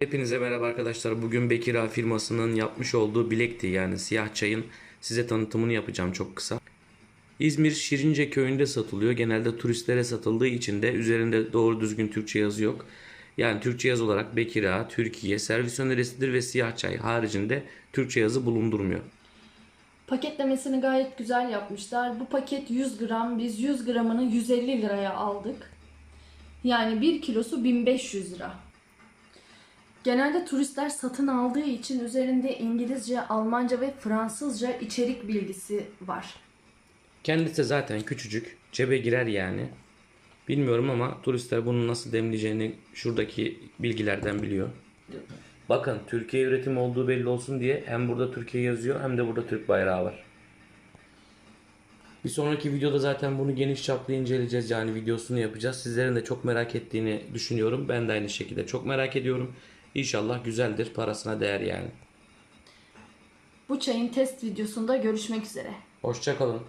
Hepinize merhaba arkadaşlar. Bugün Bekira firmasının yapmış olduğu bilekti yani siyah çayın size tanıtımını yapacağım çok kısa. İzmir Şirince köyünde satılıyor. Genelde turistlere satıldığı için de üzerinde doğru düzgün Türkçe yazı yok. Yani Türkçe yazı olarak Bekira, Türkiye, servis önerisidir ve siyah çay haricinde Türkçe yazı bulundurmuyor. Paketlemesini gayet güzel yapmışlar. Bu paket 100 gram. Biz 100 gramını 150 liraya aldık. Yani 1 kilosu 1500 lira. Genelde turistler satın aldığı için üzerinde İngilizce, Almanca ve Fransızca içerik bilgisi var. Kendisi zaten küçücük. Cebe girer yani. Bilmiyorum ama turistler bunu nasıl demleyeceğini şuradaki bilgilerden biliyor. Bakın Türkiye üretim olduğu belli olsun diye hem burada Türkiye yazıyor hem de burada Türk bayrağı var. Bir sonraki videoda zaten bunu geniş çaplı inceleyeceğiz yani videosunu yapacağız. Sizlerin de çok merak ettiğini düşünüyorum. Ben de aynı şekilde çok merak ediyorum. İnşallah güzeldir. Parasına değer yani. Bu çayın test videosunda görüşmek üzere. Hoşçakalın.